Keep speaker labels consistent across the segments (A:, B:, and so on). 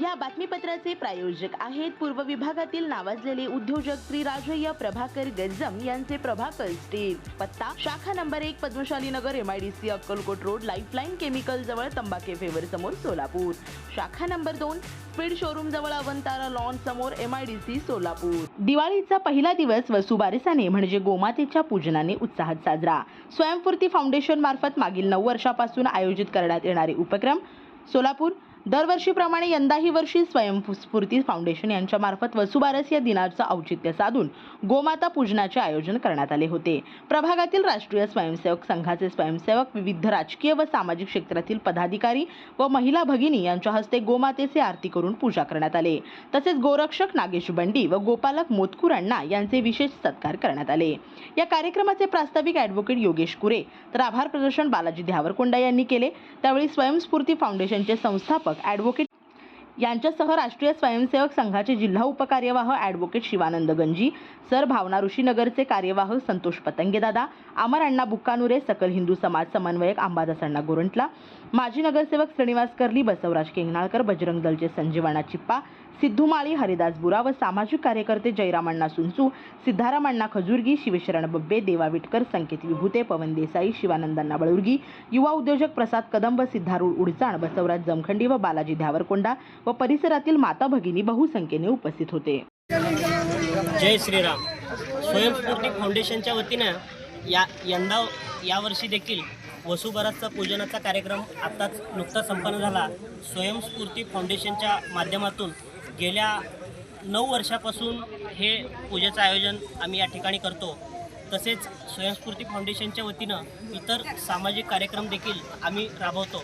A: या बातमीपत्राचे प्रायोजक आहेत पूर्व विभागातील नावाजलेले उद्योजक श्री राजय्य प्रभाकर गज्जम यांचे प्रभाकर स्टील पत्ता शाखा नंबर एक Padmashali Nagar M I D C Akkalkot road lifeline chemical जवळ तंबाखे फेवर समोर सोलापूर. शाखा नंबर दोन स्पीड शोरूम जवळ अवंतारा लॉन समोर सी सोलापूर. दिवाळीचा पहिला दिवस वसुबारसाने म्हणजे गोमातेच्या पूजनाने उत्साहात साजरा. स्वयंपूर्ती फाउंडेशन मार्फत मागील नऊ वर्षापासून आयोजित करण्यात येणारे उपक्रम सोलापूर दरवर्षीप्रमाणे यंदाही वर्षी स्वयंस्फूर्ती फाउंडेशन यांच्यामार्फत वसुबारस या दिनाचं औचित्य साधून गोमाता पूजनाचे आयोजन करण्यात आले होते. प्रभागातील राष्ट्रीय स्वयंसेवक संघाचे स्वयंसेवक विविध राजकीय व सामाजिक क्षेत्रातील पदाधिकारी व महिला भगिनी यांच्या हस्ते गोमातेचे आरती करून पूजा करण्यात आले. तसेच गोरक्षक नागेश बंडी व गोपालक मोतकुरांना यांचे विशेष सत्कार करण्यात आले. या कार्यक्रमाचे प्रास्ताविक ॲडव्होकेट योगेश कुरे तर आभार प्रदर्शन बालाजी ध्यावरकोंडा यांनी केले. त्यावेळी स्वयंस्फूर्ती फाउंडेशनचे संस्थापक ॲडव्होकेट यांच्यासह राष्ट्रीय स्वयंसेवक संघाचे जिल्हा उपकार्यवाह ॲडव्होकेट शिवानंद गंजी सर भावना ऋषीनगरचे कार्यवाह संतोष पतंगेदादा अमर अण्णा बुक्कानुरे सकल हिंदू समाज समन्वयक अंबादास अण्णा गोरंटला माजी नगरसेवक श्रीनिवास कर्ली बसवराज केंगणाळकर बजरंग दलचे संजीवाणा चिप्पा सिद्धूमाळी हरिदास बुरा व सामाजिक कार्यकर्ते जयरामण्णा सुनसू सिद्धाराम खजुर्गी शिवशरण बब्बे देवा विटकर संकेत विभूते पवन देसाई शिवानंदांना बळुर्गी युवा उद्योजक प्रसाद कदंब सिद्धारूळ सिद्धारूढ उडचाण बसवराज जमखंडी व बालाजी ध्यावरकोंडा व परिसरातील माता भगिनी बहुसंख्येने उपस्थित होते.
B: जय श्रीराम. स्वयंस्फूर्ती फाउंडेशनच्या वतीनं या यंदा यावर्षी देखील वसुबारसचा पूजनाचा कार्यक्रम आत्ताच नुकताच संपन्न झाला. स्वयंस्फूर्ती फाउंडेशनच्या माध्यमातून गेल्या नऊ वर्षापासून हे पूजेचं आयोजन आम्ही या ठिकाणी करतो. तसेच स्वयंस्फूर्ती फाउंडेशनच्या वतीनं इतर सामाजिक कार्यक्रम देखील आम्ही राबवतो.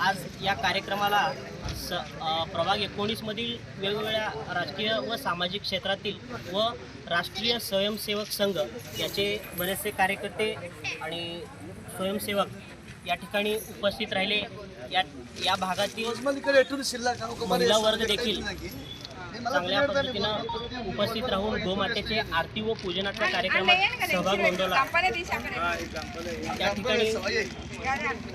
B: आज या कार्यक्रमाला स प्रभाग एकोणीसमधील वेगवेगळ्या राजकीय व सामाजिक क्षेत्रातील व राष्ट्रीय स्वयंसेवक संघ याचे बरेचसे कार्यकर्ते आणि स्वयंसेवक या ठिकाणी उपस्थित राहिले. या या भागातील महिला वर्ग देखील चांगल्या पद्धतीनं उपस्थित राहून गोमातेचे आरती व पूजनाच्या कार्यक्रमात सहभाग नोंदवला. त्या ठिकाणी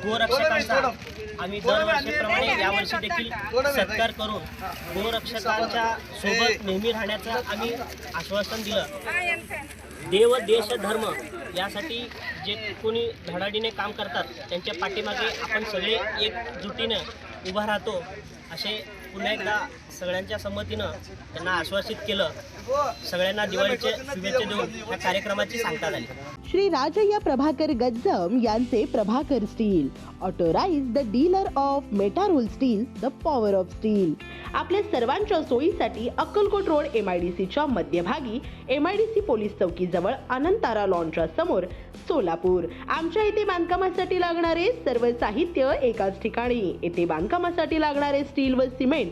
B: गोरक्षकांचा आम्ही दरवर्षीप्रमाणे यावर्षी देखील सत्कार करून गोरक्षकांच्या सोबत नेहमी राहण्याचं आम्ही आश्वासन दिलं. देव देश धर्म यासाठी जे कोणी धडाडीने काम करतात त्यांच्या पाठीमागे आपण सगळे एकजुटीनं उभा राहतो असे पुन्हा एकदा सगळ्यांच्या संमतीनं त्यांना आश्वासित केलं. सगळ्यांना दिवाळीचे शुभेच्छा देऊन या कार्यक्रमाची सांगता झाली
A: श्री राजय्या प्रभाकर गज्जम यांचे Prabhakar steel authorised the dealer of Metarol steel the power of steel. आपल्या सर्वांच्या सोयीसाठी Akkalkot road M I D सीच्या मध्यभागी M I D C police चौकीजवळ Anantara लॉनच्या समोर सोलापूर. आमच्या इथे बांधकामासाठी लागणारे सर्व साहित्य एकाच ठिकाणी. येथे बांधकामासाठी लागणारे स्टील व सिमेंट